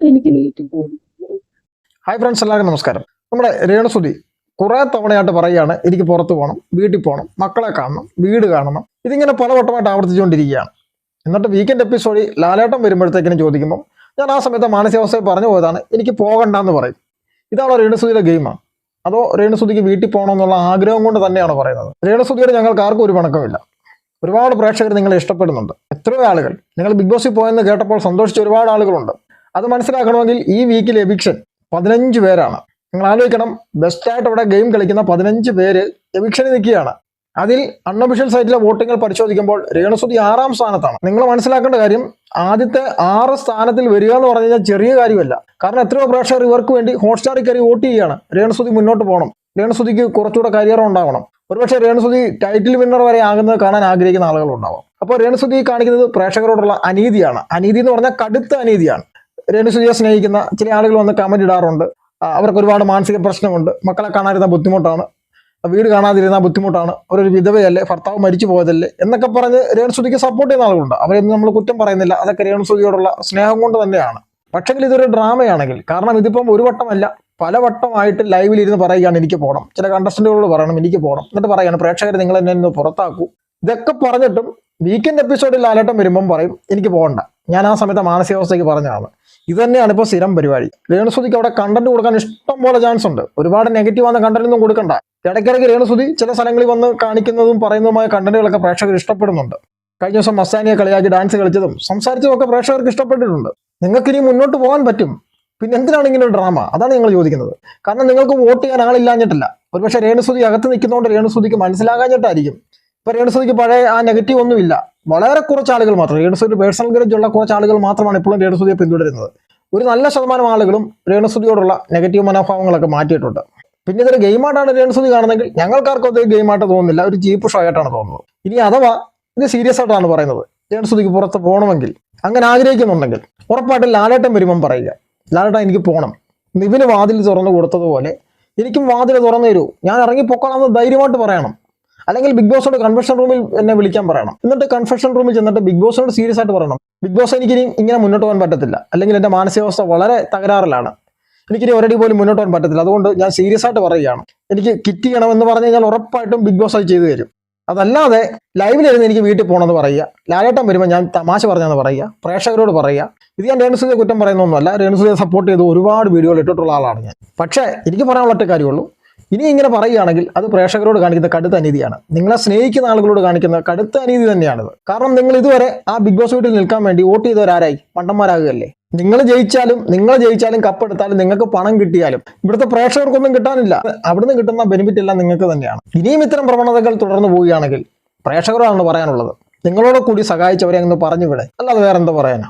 എനിക്ക് വീട്ടിൽ പോകും ഹായ് ഫ്രണ്ട്സ് എല്ലാവർക്കും നമസ്കാരം. നമ്മുടെ രേണസുതി കുറെ തവണയായിട്ട് പറയുകയാണ് എനിക്ക് പുറത്ത് പോകണം വീട്ടിൽ പോകണം മക്കളെ കാണണം വീട് കാണണം. ഇതിങ്ങനെ പലവട്ടമായിട്ട് ആവർത്തിച്ചുകൊണ്ടിരിക്കുകയാണ്. എന്നിട്ട് വീക്കെൻഡ് എപ്പിസോഡിൽ ലാലേട്ടം വരുമ്പോഴത്തേക്കിനും ചോദിക്കുമ്പോൾ ഞാൻ ആ സമയത്ത് മാനസികാവസ്ഥയിൽ പറഞ്ഞു പോയതാണ് എനിക്ക് പോകണ്ട എന്ന് പറയും. ഇതാണോ രേണുസുതിയുടെ ഗെയിമാണ് അതോ രേണുസുതിക്ക് വീട്ടിൽ പോകണമെന്നുള്ള ആഗ്രഹം കൊണ്ട് തന്നെയാണ് പറയുന്നത്? രേണുസുതിയുടെ ഞങ്ങൾക്ക് ആർക്കും ഒരു പണക്കമില്ല ഒരുപാട് പ്രേക്ഷകർ നിങ്ങളെ ഇഷ്ടപ്പെടുന്നുണ്ട്. എത്രയോ ആളുകൾ. നിങ്ങൾ ബിഗ് ബോസിൽ പോയെന്ന് കേട്ടപ്പോൾ സന്തോഷിച്ച ഒരുപാട് ആളുകളുണ്ട്. അത് മനസ്സിലാക്കണമെങ്കിൽ ഈ വീക്കിലെ എവിക്ഷൻ പതിനഞ്ച് പേരാണ്. നിങ്ങൾ ആലോചിക്കണം ബെസ്റ്റായിട്ട് അവിടെ ഗെയിം കളിക്കുന്ന പതിനഞ്ച് പേര് എവിക്ഷനിൽ നിൽക്കുകയാണ്. അതിൽ അൺഒഫീഷ്യൽ സൈറ്റിലെ വോട്ടിങ്ങൾ പരിശോധിക്കുമ്പോൾ രേണസുതി ആറാം സ്ഥാനത്താണ്. നിങ്ങൾ മനസ്സിലാക്കേണ്ട കാര്യം ആദ്യത്തെ ആറ് സ്ഥാനത്തിൽ വരിക എന്ന് പറഞ്ഞു കഴിഞ്ഞാൽ ചെറിയ കാര്യമല്ല. കാരണം എത്രയോ പ്രേക്ഷകർ ഇവർക്ക് വേണ്ടി ഹോട്ട്സ്റ്റാറിൽ കയറി വോട്ട് ചെയ്യുകയാണ്. രേണസുതി മുന്നോട്ട് പോകണം. രേണസുതിക്ക് കുറച്ചുകൂടെ കരിയർ ഉണ്ടാവണം. ഒരുപക്ഷെ രേണുസുതി ടൈറ്റിൽ വിന്നർ വരെ ആകുന്നത് കാണാൻ ആഗ്രഹിക്കുന്ന ആളുകളുണ്ടാവും. അപ്പോൾ രേണുസുതി കാണിക്കുന്നത് പ്രേക്ഷകരോടുള്ള അനീതിയാണ്. അനീതി എന്ന് പറഞ്ഞാൽ കടുത്ത അനീതിയാണ്. രേണുസുതിയെ സ്നേഹിക്കുന്ന ചില ആളുകൾ വന്ന് കമന്റ് ഇടാറുണ്ട്. അവർക്ക് ഒരുപാട് മാനസിക പ്രശ്നമുണ്ട്. മക്കളെ കാണാതിരുന്ന ബുദ്ധിമുട്ടാണ്. വീട് കാണാതിരുന്ന ബുദ്ധിമുട്ടാണ്. അവരൊരു വിധവയല്ലേ? ഭർത്താവ് മരിച്ചു പോയതല്ലേ? എന്നൊക്കെ പറഞ്ഞ് രേണുസുതിക്ക് സപ്പോർട്ട് ചെയ്യുന്ന ആളുകളുണ്ട്. അവരെയൊന്നും നമ്മൾ കുറ്റം പറയുന്നില്ല. അതൊക്കെ രേണുസുതിയോടുള്ള സ്നേഹം കൊണ്ട് തന്നെയാണ്. പക്ഷെങ്കിൽ ഇതൊരു ഡ്രാമയാണെങ്കിൽ കാരണം ഇതിപ്പം ഒരു വട്ടമല്ല. പല വട്ടമായിട്ട് ലൈവിൽ ഇരുന്ന് പറയുകയാണ് എനിക്ക് പോകണം ചില കണ്ടസ്റ്റന്റുകളോട് പറയണം എനിക്ക് പോകണം എന്നിട്ട് പറയാണ് പ്രേക്ഷകർ നിങ്ങൾ എന്നെ ഒന്ന് പുറത്താക്കൂ. ഇതൊക്കെ പറഞ്ഞിട്ടും വീക്കെൻഡ് എപ്പിസോഡിൽ ലാലേട്ടം വരുമ്പം പറയും എനിക്ക് പോകണ്ട. ഞാൻ ആ സമയത്ത് മാനസികാവസ്ഥയ്ക്ക് പറഞ്ഞതാണ്. ഇത് തന്നെയാണ് ഇപ്പോൾ സ്ഥിരം പരിപാടി. രേണുസുതിക്ക് അവിടെ കണ്ടന്റ് കൊടുക്കാൻ ഇഷ്ടം പോലെ ചാൻസ് ഉണ്ട്. ഒരുപാട് നെഗറ്റീവ് ആകുന്ന കണ്ടന്റ് ഒന്നും കൊടുക്കണ്ട. ഇടയ്ക്കിടയ്ക്ക് രേണുസുതി ചില സ്ഥലങ്ങളിൽ വന്ന് കാണിക്കുന്നതും പറയുന്നതുമായ കണ്ടന്റുകളൊക്കെ പ്രേക്ഷകർ ഇഷ്ടപ്പെടുന്നുണ്ട്. കഴിഞ്ഞ ദിവസം മസ്താനിയെ കളിയാക്കി ഡാൻസ് കളിച്ചതും സംസാരിച്ചതും ഒക്കെ പ്രേക്ഷകർക്ക് ഇഷ്ടപ്പെട്ടിട്ടുണ്ട്. നിങ്ങൾക്ക് ഇനി മുന്നോട്ട് പോകാൻ പറ്റും. പിന്നെ എന്തിനാണ് ഇങ്ങനെ ഒരു ഡ്രാമ അതാണ് ഞങ്ങൾ ചോദിക്കുന്നത്. കാരണം നിങ്ങൾക്ക് വോട്ട് ചെയ്യാൻ ആളില്ലാഞ്ഞിട്ടില്ല. ഒരുപക്ഷെ രേണുസുതി അകത്ത് നിൽക്കുന്നതുകൊണ്ട് രേണുസുതിക്ക് മനസ്സിലാകാഞ്ഞിട്ടായിരിക്കും. ഇപ്പൊ രേണുസുതിക്ക് പഴയ ആ നെഗറ്റീവ് ഒന്നുമില്ല. വളരെ കുറച്ച് ആളുകൾ മാത്രം. രേണുസുതി പേഴ്സണൽ ഗ്രേജ് ഉള്ള കുറച്ച് ആളുകൾ മാത്രമാണ് ഇപ്പോഴും രേണുസുതിയെ പിന്തുടരുന്നത്. ഒരു നല്ല ശതമാനം ആളുകളും രേണുസുതിയോടുള്ള നെഗറ്റീവ് മനോഭാവങ്ങളൊക്കെ മാറ്റിയിട്ടുണ്ട്. പിന്നെ ഇതൊരു ഗെയിമായിട്ടാണ് രേണുസുതി കാണുന്നെങ്കിൽ ഞങ്ങൾക്കാർക്കും അത് ഗെയിമായിട്ട് തോന്നുന്നില്ല. ഒരു ചീപ്പ് ഷോ ആയിട്ടാണ് തോന്നുന്നത്. ഇനി അഥവാ ഇത് സീരിയസ് ആയിട്ടാണ് പറയുന്നത്. രേണുസുതിക്ക് പുറത്ത് പോകണമെങ്കിൽ അങ്ങനെ ആഗ്രഹിക്കുന്നുണ്ടെങ്കിൽ ഉറപ്പായിട്ടും ലാലേട്ടം വരുമ്പം പറയുക. ലാലേട്ടൻ എനിക്ക് പോകണം നിവിന് വാതിൽ തുറന്നു കൊടുത്തതുപോലെ എനിക്കും വാതിൽ തുറന്നു തരൂ. ഞാൻ ഇറങ്ങി പൊക്കോളാമെന്ന് ധൈര്യമായിട്ട് പറയണം. അല്ലെങ്കിൽ ബിഗ് ബോസിനോട് കൺഫെഷൻ റൂമിൽ എന്നെ വിളിക്കാൻ പറയണം. എന്നിട്ട് കൺഫെഷൻ റൂമിൽ ചെന്നിട്ട് ബിഗ് ബോസിനോട് സീരിയസ് ആയിട്ട് പറയണം. ബിഗ് ബോസ് എനിക്കിനി ഇങ്ങനെ മുന്നോട്ട് പോകാൻ പറ്റത്തില്ല. അല്ലെങ്കിൽ എന്റെ മാനസികാവസ്ഥ വളരെ തകരാറിലാണ്. എനിക്കിനി ഒരടി പോലും മുന്നോട്ട് പോകാൻ പറ്റത്തില്ല. അതുകൊണ്ട് ഞാൻ സീരിയസ് ആയിട്ട് പറയുകയാണ്. എനിക്ക് കിറ്റ് ചെയ്യണമെന്ന് പറഞ്ഞു കഴിഞ്ഞാൽ ഉറപ്പായിട്ടും ബിഗ് ബോസ് അത് ചെയ്തു തരും. അതല്ലാതെ ലൈവിലിരുന്ന് എനിക്ക് വീട്ടിൽ പോകണമെന്ന് പറയുക. ലാലേട്ടം വരുമ്പോൾ ഞാൻ തമാശ പറഞ്ഞെന്ന് പറയുക. പ്രേക്ഷകരോട് പറയുക. ഇത് ഞാൻ രേണുസുതിയെ കുറ്റം പറയുന്നൊന്നുമല്ല. രേണുസുതിയെ സപ്പോർട്ട് ചെയ്ത് ഒരുപാട് വീഡിയോകൾ ഇട്ടിട്ടുള്ള ആളാണ് ഞാൻ. പക്ഷേ എനിക്ക് പറയാനുള്ള കാര്യമുള്ളൂ. ഇനി ഇങ്ങനെ പറയുകയാണെങ്കിൽ അത് പ്രേക്ഷകരോട് കാണിക്കുന്ന കടുത്ത അനീതിയാണ്. നിങ്ങളെ സ്നേഹിക്കുന്ന ആളുകളോട് കാണിക്കുന്ന കടുത്ത അനീതി തന്നെയാണിത്. കാരണം നിങ്ങൾ ഇതുവരെ ആ ബിഗ് ബോസ് വീട്ടിൽ നിൽക്കാൻ വേണ്ടി വോട്ട് ചെയ്തവരാരായി? മണ്ടന്മാരാകുകയല്ലേ? നിങ്ങൾ ജയിച്ചാലും നിങ്ങൾ ജയിച്ചാലും കപ്പെടുത്താലും നിങ്ങൾക്ക് പണം കിട്ടിയാലും ഇവിടുത്തെ പ്രേക്ഷകർക്കൊന്നും കിട്ടാനില്ല. അവിടുന്ന് കിട്ടുന്ന ബെനിഫിറ്റ് എല്ലാം നിങ്ങൾക്ക് തന്നെയാണ്. ഇനിയും ഇത്തരം പ്രവണതകൾ തുടർന്ന് പോവുകയാണെങ്കിൽ പ്രേക്ഷകരാണ് പറയാനുള്ളത്. നിങ്ങളോട് കൂടി സഹായിച്ചവരെ അങ്ങ് പറഞ്ഞു വിടെ അല്ലാതെ വേറെന്താ പറയാനാ?